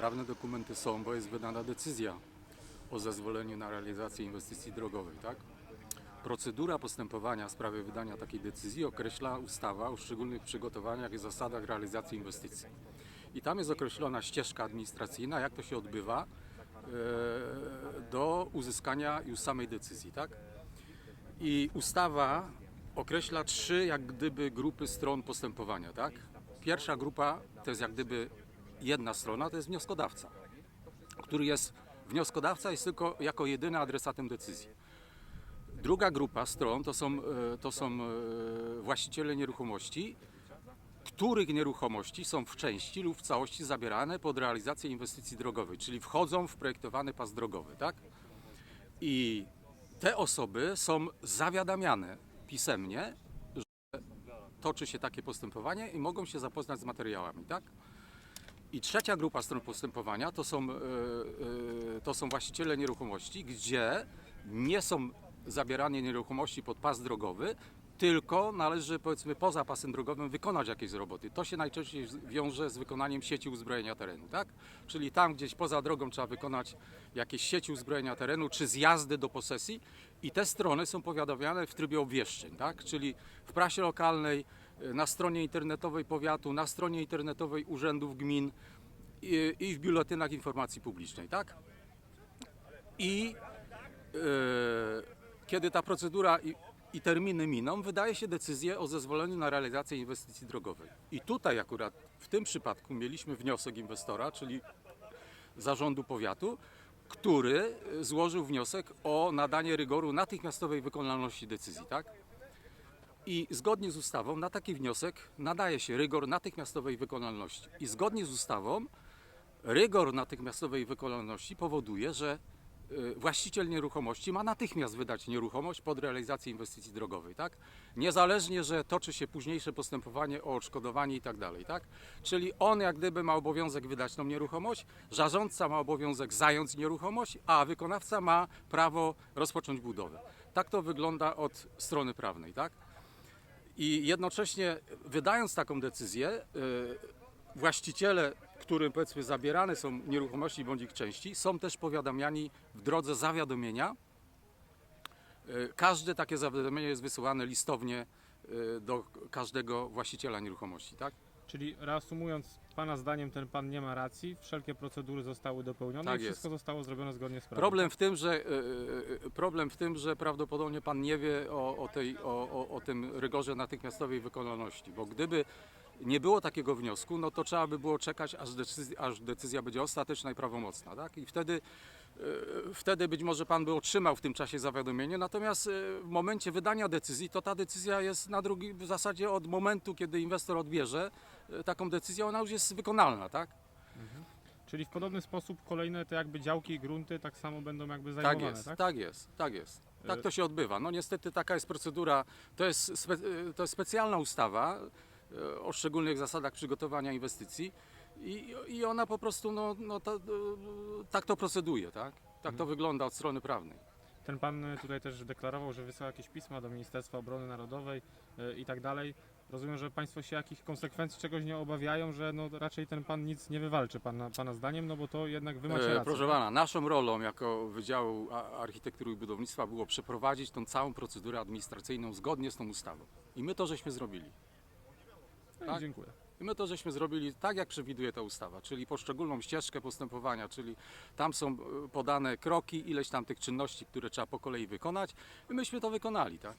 Prawne dokumenty są, bo jest wydana decyzja o zezwoleniu na realizację inwestycji drogowej, tak? Procedura postępowania w sprawie wydania takiej decyzji określa ustawa o szczególnych przygotowaniach i zasadach realizacji inwestycji. I tam jest określona ścieżka administracyjna, jak to się odbywa e, do uzyskania już samej decyzji, tak? I ustawa określa trzy jak gdyby grupy stron postępowania, tak? Pierwsza grupa to jest jak gdyby jedna strona, to jest wnioskodawca, który jest, wnioskodawca jest tylko jako jedyny adresatem decyzji. Druga grupa stron to są, e, to są e, właściciele nieruchomości, których nieruchomości są w części lub w całości zabierane pod realizację inwestycji drogowej, czyli wchodzą w projektowany pas drogowy, tak? I te osoby są zawiadamiane pisemnie, że toczy się takie postępowanie i mogą się zapoznać z materiałami, tak? I trzecia grupa stron postępowania to są, e, e, to są właściciele nieruchomości, gdzie nie są zabierane nieruchomości pod pas drogowy, tylko należy powiedzmy poza pasem drogowym wykonać jakieś roboty. To się najczęściej wiąże z wykonaniem sieci uzbrojenia terenu, tak? Czyli tam gdzieś poza drogą trzeba wykonać jakieś sieci uzbrojenia terenu czy zjazdy do posesji i te strony są powiadamiane w trybie obwieszczeń, tak? Czyli w prasie lokalnej, na stronie internetowej powiatu, na stronie internetowej urzędów gmin i, i w biuletynach informacji publicznej, tak? I e, kiedy ta procedura i, i terminy miną, wydaje się decyzję o zezwoleniu na realizację inwestycji drogowej. I tutaj akurat w tym przypadku mieliśmy wniosek inwestora, czyli zarządu powiatu, który e, złożył wniosek o nadanie rygoru natychmiastowej wykonalności decyzji, tak? I zgodnie z ustawą na taki wniosek nadaje się rygor natychmiastowej wykonalności. I zgodnie z ustawą rygor natychmiastowej wykonalności powoduje, że y, właściciel nieruchomości ma natychmiast wydać nieruchomość pod realizację inwestycji drogowej, tak? Niezależnie, że toczy się późniejsze postępowanie o odszkodowanie i tak dalej, tak? Czyli on jak gdyby ma obowiązek wydać tą nieruchomość, zarządca ma obowiązek zająć nieruchomość, a wykonawca ma prawo rozpocząć budowę. Tak to wygląda od strony prawnej, tak? I jednocześnie wydając taką decyzję, y, właściciele, którym powiedzmy zabierane są nieruchomości bądź ich części, są też powiadamiani w drodze zawiadomienia. Y, Każde takie zawiadomienie jest wysyłane listownie y, do każdego właściciela nieruchomości, tak? Czyli reasumując, Pana zdaniem ten Pan nie ma racji, wszelkie procedury zostały dopełnione Tak i wszystko jest. zostało zrobione zgodnie z prawem. Problem w tym, że, y, y, problem w tym, że prawdopodobnie pan nie wie o, o, tej, o, o, tym rygorze natychmiastowej wykonalności, bo gdyby nie było takiego wniosku, no to trzeba by było czekać, aż decyzja, aż decyzja będzie ostateczna i prawomocna, tak? I wtedy, wtedy być może pan by otrzymał w tym czasie zawiadomienie, natomiast y, w momencie wydania decyzji, to ta decyzja jest na drugi, w zasadzie od momentu, kiedy inwestor odbierze y, taką decyzję, ona już jest wykonalna, tak? Czyli w podobny sposób kolejne te jakby działki i grunty tak samo będą jakby Tak zajmowane, jest, tak? tak jest, tak jest. Tak to się odbywa. No niestety taka jest procedura. To jest, spe, to jest specjalna ustawa o szczególnych zasadach przygotowania inwestycji i, i ona po prostu no, no to, y, tak to proceduje, tak? Tak to wygląda od strony prawnej. Ten Pan y, tutaj też deklarował, że wysyła jakieś pisma do Ministerstwa Obrony Narodowej y, i tak dalej. Rozumiem, że Państwo się jakich konsekwencji czegoś nie obawiają, że no raczej ten Pan nic nie wywalczy Pana, pana zdaniem, no bo to jednak Wy macie E, rację. Proszę pana, naszą rolą jako Wydziału Architektury i Budownictwa było przeprowadzić tą całą procedurę administracyjną zgodnie z tą ustawą. I my to żeśmy zrobili. No tak? Dziękuję. I my to żeśmy zrobili tak, jak przewiduje ta ustawa, czyli poszczególną ścieżkę postępowania, czyli tam są e, podane kroki, ileś tam tych czynności, które trzeba po kolei wykonać i myśmy to wykonali, tak?